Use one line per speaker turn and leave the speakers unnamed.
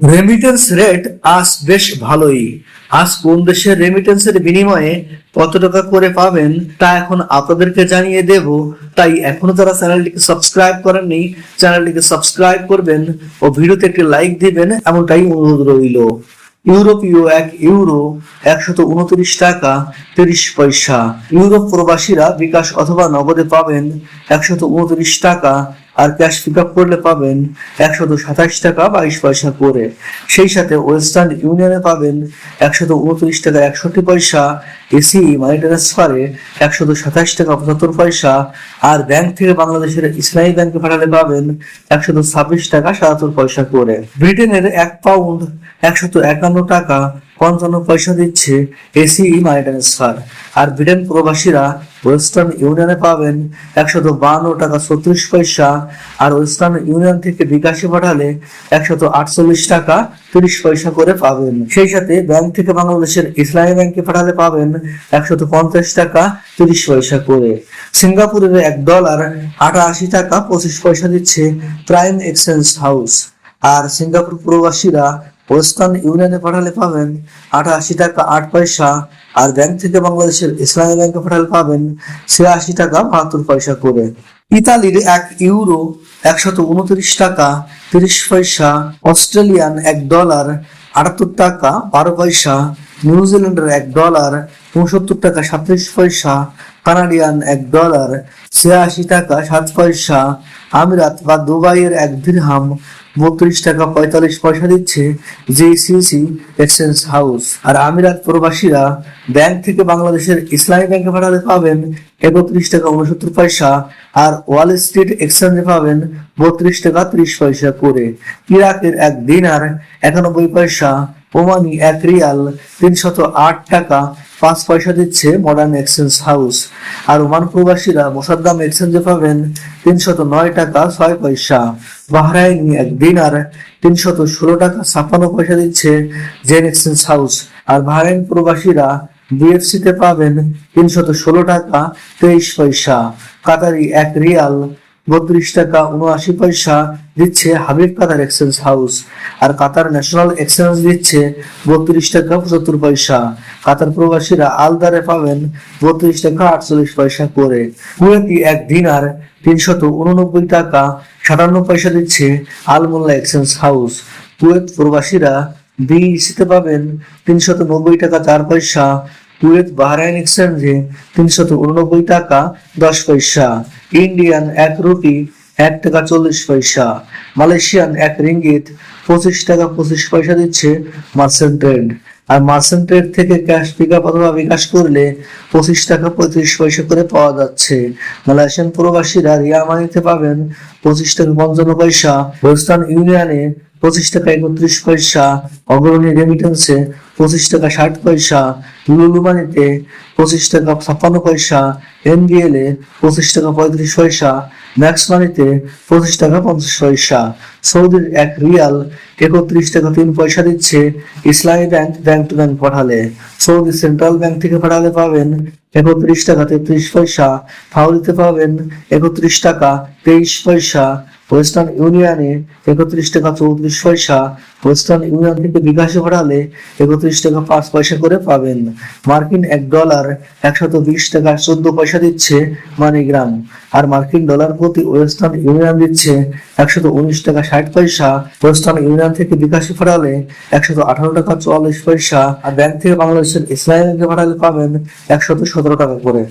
Remittance rate আজ বেশ ভালোই। আজ কোন দেশের রেমিটেন্সের বিনিময়ে কত টাকা করে পাবেন তা এখন আপনাদেরকে জানিয়ে দেব। তাই এখনও যারা চ্যানেলটিকে সাবস্ক্রাইব করেননি, চ্যানেলটিকে সাবস্ক্রাইব করবেন ও ভিডিওতে একটি লাইক দিবেন, এমনটাই অনুরোধ রইল। ইউরোপীয় এক ইউরো, একশত উনত্রিশ টাকা, তিরিশ পয়সা। ইউরোপ প্রবাসীরা বিকাশ অথবা নগদে পাবেন একশত উনত্রিশ টাকা আর ক্যাশ পিক আপ করলে পাবেন একশত সাতাশ টাকা বাইশ পয়সা করে। সেই সাথে ওয়েস্টার্ন ইউনিয়নে পাবেন একশত উনত্রিশ টাকা একষট্টি পয়সা, এসি মানি ট্রান্সফারে একশত সাতাশ টাকা পঁচাত্তর পয়সা, আর ব্যাংক থেকে বাংলাদেশের ইসলামী ব্যাংকে পাঠালে পাবেন একশত ছাব্বিশ টাকা সাতাত্তর পয়সা করে। ব্রিটেনের এক পাউন্ড একশত একান্ন টাকা পঞ্চান্ন পয়সা দিচ্ছে এসি মানি ট্রান্সফার আর ব্রিটেন প্রবাসীরা ওয়েস্টার্ন ইউনিয়নে পাবেন একশত বান্ন টাকা ছত্রিশ পয়সা, আর ওয়েস্টার্ন ইউনিয়ন থেকে বিকাশে পাঠালে একশত আটচল্লিশ টাকা তিরিশ পয়সা করে পাবেন। সেই সাথে ব্যাংক থেকে বাংলাদেশের ইসলামী ব্যাংকে পাঠালে পাবেন একশত পঞ্চাশ টাকা তিরিশ পয়সা করে। সিঙ্গাপুরের এক ডলার আটাশি টাকা পঁচিশ পয়সা দিচ্ছে প্রাইম এক্সচেঞ্জ হাউস আর সিঙ্গাপুর প্রবাসীরা ওয়েস্টার্ন ইউনিয়নে পাঠালে পাবেন আটাশি টাকা আট পয়সা, আর ব্যাংক থেকে বাংলাদেশের ইসলামী ব্যাংকে পাঠালে পাবেন ছিয়াশি টাকা বাহাত্তর পয়সা করে। ইতালির এক ইউরো একশত উনত্রিশ টাকা তিরিশ পয়সা, অস্ট্রেলিয়ান এক ডলার আটাত্তর টাকা বারো পয়সা নিউজিল্যান্ডের এক ডলার উনসত্তর টাকা সাতত্রিশ পয়সা, কানাডিয়ান এক ডলার ছিয়াশি টাকা সাত পয়সা, আমিরাত বা দুবাইয়ের এক দিরহাম বত্রিশ টাকা পঁয়তাল্লিশ পয়সা দিচ্ছে জিসিসি এক্সচেঞ্জ হাউস আর আমিরাত প্রবাসীরা ব্যাংক থেকে বাংলাদেশের ইসলামী ব্যাংকে পাঠালে পাবেন একত্রিশ টাকা উনসত্তর পয়সা আর ওয়াল স্ট্রিট এক্সচেঞ্জে পাবেন বত্রিশ টাকা ত্রিশ পয়সা করে। ইরাকের এক দিনার একানব্বই পয়সা ওমানি এক রিয়াল তিনশত আট টাকা, পাঁচ পয়সা দিচ্ছে মডার্ন এক্সচেঞ্জ হাউস আর ওমান প্রবাসীরা মোসাদ্দাম এক্সচেঞ্জে পাবেন তিনশত নয় টাকা, ছয় পয়সা। বাহরাইনি এক দিনার তিনশত ষোলো টাকা, ছাপ্পান্ন পয়সা দিচ্ছে জেন এক্সচেঞ্জ হাউস আর বাহরাইন প্রবাসীরা বিএফসি তে পাবেন তিনশত ষোলো টাকা, তেইশ পয়সা। কাতারি এক রিয়াল বত্রিশ টাকা উনআশি পয়সা দিচ্ছে হাবিব কাতার এক্সচেঞ্জ হাউস। আর কাতার ন্যাশনাল এক্সচেঞ্জ দিচ্ছে বত্রিশ টাকা পঁচাত্তর পয়সা। কাতার প্রবাসীরা আলদারে পাবেন বত্রিশ টাকা আটচল্লিশ পয়সা করে। কুয়েতি এক দিনার তিনশত উননব্বই টাকা সাতান্ন পয়সা দিচ্ছে আলমোল্লা এক্সচেঞ্জ হাউস। কুয়েত প্রবাসীরা বিইসিতে পাবেন তিনশত নব্বই টাকা চার পয়সা কুয়েত বাহরাইন এক্সচেঞ্জে তিনশত উননব্বই টাকা, দশ পয়সা। ইন্ডিয়ান এক রুপি, এক টাকা চল্লিশ পয়সা। মালয়েশিয়ান এক রিঙ্গিত, পঁচিশ টাকা পঁচিশ পয়সা দিচ্ছে মার্চেন্ট ট্রেড। আর মার্চেন্ট ট্রেড থেকে ক্যাশ পিক আপ অথবা বিকাশ করলে পঁচিশ টাকা পঁয়ত্রিশ পয়সা করে পাওয়া যাচ্ছে। মালয়েশিয়ান প্রবাসীরা রিয়া মানিতে পাবেন পঁচিশ টাকা পঞ্চান্ন পয়সা। ওয়েস্টার্ন ইউনিয়নে পঁচিশ টাকা একত্রিশ পয়সা। অগ্রণী রেমিটেন্সে পঁচিশ টাকা ষাট পয়সা লুলু মানিতে পঁচিশ টাকা ছাপ্পান্ন পয়সা এনবিএল এ পঁচিশ টাকা পঁয়ত্রিশ পয়সা ম্যাক্স মানিতে পঁচিশ টাকা পঞ্চাশ পয়সা। সৌদির এক রিয়াল একত্রিশ টাকা তিন পয়সা দিচ্ছে Islami bank bank to bank পাঠালে সৌদি সেন্ট্রাল ব্যাংক থেকে পাঠালে পাবেন একত্রিশ টাকা তেত্রিশ পয়সা ফাউলিতে পাবেন একত্রিশ টাকা তেইশ পয়সা ওয়েস্টার্ন ইউনিয়নে একত্রিশ টাকা চৌত্রিশ পয়সা ওয়েস্টার্ন ইউনিয়ন থেকে বিকাশে পাঠালে একত্রিশ টাকা পাঁচ পয়সা করে পাবেন। মার্কিন এক ডলার একশত বিশ টাকা চোদ্দ পয়সা দিচ্ছে মানিগ্রাম। আর মার্কিন ডলার প্রতি ওয়েস্টার্ন ইউনিয়ন দিচ্ছে একশত উনিশ টাকা ষাট পয়সা। ওয়েস্টার্ন ইউনিয়ন থেকে বিকাশে পাঠালে একশত আঠারো টাকা চুয়াল্লিশ পয়সা। আর ব্যাংক থেকে বাংলাদেশের ইসলামী ব্যাংকে পাঠালে পাবেন একশত সতেরো টাকা করে।